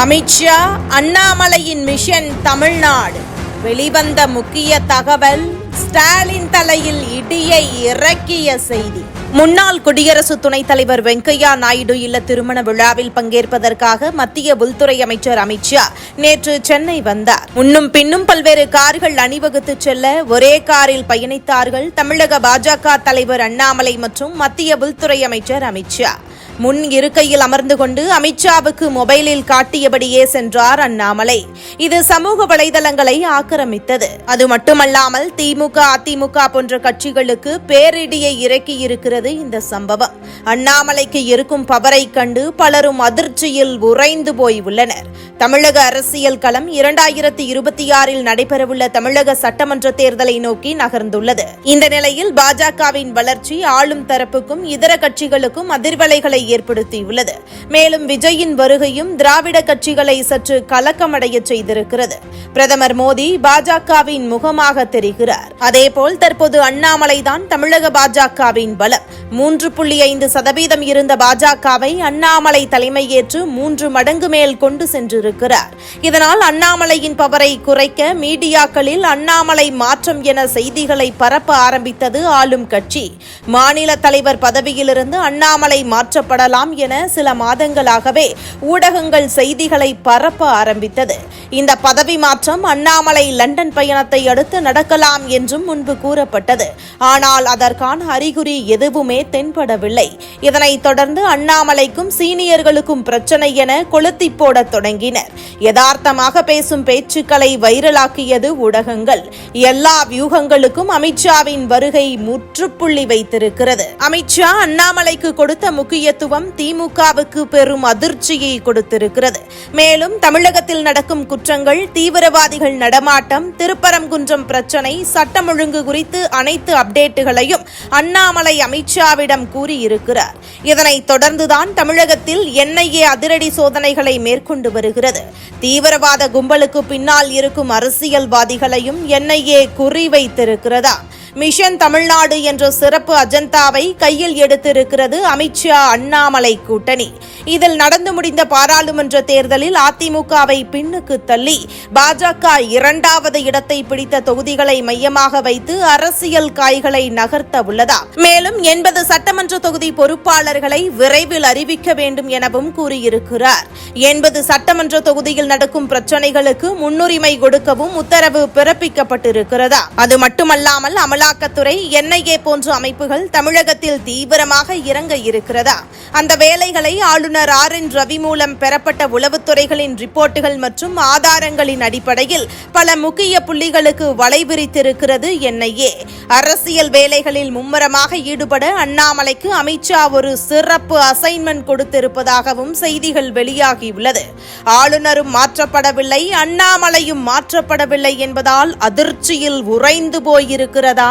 Amit Shah அண்ணாமலையின் mission Tamil Nadu. வெளிவந்த முக்கிய தகவல் ஸ்டாலின் தலையில் இடியை இறக்கிய செய்தி. முன்னாள் குடியரசு துணைத் தலைவர் வெங்கையா நாயுடு இல்ல திருமண விழாவில் பங்கேற்பதற்காக மத்திய உள்துறை அமைச்சர் அமித்ஷா நேற்று சென்னை வந்தார். முன்னும் பின்னும் பல்வேறு கார்கள் அணிவகுத்து செல்ல ஒரே காரில் பயணித்தார்கள் தமிழக பாஜக தலைவர் அண்ணாமலை மற்றும் மத்திய உள்துறை அமைச்சர் அமித்ஷா முன் இருக்கையில் அமர்ந்து கொண்டு அமித்ஷாவுக்கு மொபைலில் காட்டியபடியே சென்றார் அண்ணாமலை. இது சமூக வலைதளங்களை ஆக்கிரமித்தது. அது மட்டுமல்லாமல் திமுக அதிமுக போன்ற கட்சிகளுக்கு பேரிடியை இறக்கி இருக்கிறது இந்த சம்பவம். அண்ணாமலைக்கு இருக்கும் பவரை கண்டு பலரும் அதிர்ச்சியில் உறைந்து போய் உள்ளனர். தமிழக அரசியல் களம் இரண்டாயிரத்தி இருபத்தி ஆறில் நடைபெறவுள்ள தமிழக சட்டமன்ற தேர்தலை நோக்கி நகர்ந்துள்ளது. இந்த நிலையில் பாஜகவின் வளர்ச்சி ஆளும் தரப்புக்கும் இதர கட்சிகளுக்கும் அதிர்வலைகளை ஏற்படுத்தியுள்ளது. மேலும் விஜயின் வருகையும் திராவிட கட்சிகளை சற்று கலக்கமடைய செய்திருக்கிறது. பிரதமர் மோடி பாஜகவின் முகமாக தெரிகிறார். அதேபோல் தற்போது அண்ணாமலைதான் தமிழக பாஜகவின் பலம். மூன்று புள்ளி ஐந்து சதவீதம் இருந்த பாஜகவை அண்ணாமலை தலைமையேற்று மூன்று மடங்கு மேல் கொண்டு சென்றிருக்கிறார். இதனால் அண்ணாமலையின் பவரை குறைக்க மீடியாக்களில் அண்ணாமலை மாற்றம் என செய்திகளை பரப்ப ஆரம்பித்தது ஆளும் கட்சி. மாநில தலைவர் பதவியிலிருந்து அண்ணாமலை மாற்றப்படலாம் என சில மாதங்களாகவே ஊடகங்கள் செய்திகளை பரப்ப ஆரம்பித்தது. இந்த பதவி மாற்றம் அண்ணாமலை லண்டன் பயணத்தை அடுத்து நடக்கலாம் என்றும் முன்பு கூறப்பட்டது. ஆனால் அதற்கான அறிகுறி எதுவும் தென்படவில்லை. இதனைத் தொடர்ந்து அண்ணாமலைக்கும் சீனியர்களுக்கும் பிரச்சனை என கொளுத்தி போடத் தொடங்கினர். யதார்த்தமாக பேசும் பேச்சுக்களை வைரலாக்கியது ஊடகங்கள். எல்லா வியூகங்களுக்கும் அமித்ஷாவின் வருகை முற்றுப்புள்ளி வைத்திருக்கிறது. அமித்ஷா அண்ணாமலைக்கு கொடுத்த முக்கியத்துவம் திமுகவுக்கு பெரும் அதிர்ச்சியை கொடுத்திருக்கிறது. மேலும் தமிழகத்தில் நடக்கும் குற்றங்கள் தீவிரவாதிகள் நடமாட்டம் திருப்பரங்குன்றம் பிரச்சனை சட்டம் ஒழுங்கு குறித்து அனைத்து அப்டேட்டுகளையும் அண்ணாமலை அமித்ஷாவிடம் கூறியிருக்கிறார். இதனைத் தொடர்ந்துதான் தமிழகத்தில் என்ஐஏ அதிரடி சோதனைகளை மேற்கொண்டு வருகிறது. தீவிரவாத கும்பலுக்கு பின்னால் இருக்கும் அரசியல்வாதிகளையும் என்ஐஏ குறிவைத்திருக்கிறதா மிஷன் தமிழ்நாடு என்ற சிறப்பு அஜந்தாவை கையில் எடுத்திருக்கிறது அமித்ஷா அண்ணாமலை கூட்டணி. இதில் நடந்து முடிந்த பாராளுமன்ற தேர்தலில் அதிமுகவை பின்னுக்கு தள்ளி பாஜக இரண்டாவது இடத்தை பிடித்த தொகுதிகளை மையமாக வைத்து அரசியல் காய்களை நகர்த்த உள்ளதா? மேலும் எண்பது சட்டமன்ற தொகுதி பொறுப்பாளர்களை விரைவில் அறிவிக்க வேண்டும் எனவும் கூறியிருக்கிறார். எண்பது சட்டமன்ற தொகுதியில் நடக்கும் பிரச்சனைகளுக்கு முன்னுரிமை கொடுக்கவும் உத்தரவு பிறப்பிக்கப்பட்டிருக்கிறதா? அது மட்டுமல்லாமல் அமலாக்கத்துறை என்ஐஏ போன்ற அமைப்புகள் தமிழகத்தில் தீவிரமாக இறங்க இருக்கிறதா? அந்த வேலைகளை ஆளுநர் ஆர் என் ரவி மூலம் பெறப்பட்ட உளவுத்துறைகளின் ரிப்போர்ட்டுகள் மற்றும் ஆதாரங்களின் அடிப்படையில் பல முக்கிய புள்ளிகளுக்கு வலைவிரித்திருக்கிறது என்ஐஏ. அரசியல் வேலைகளில் மும்முரமாக ஈடுபட அண்ணாமலைக்கு அமித்ஷா ஒரு சிறப்பு அசைன்மெண்ட் கொடுத்திருப்பதாகவும் செய்திகள் வெளியாகியுள்ளது. ஆளுநரும் மாற்றப்படவில்லை அண்ணாமலையும் மாற்றப்படவில்லை என்பதால் அதிர்ச்சியில் உறைந்து போயிருக்கிறதா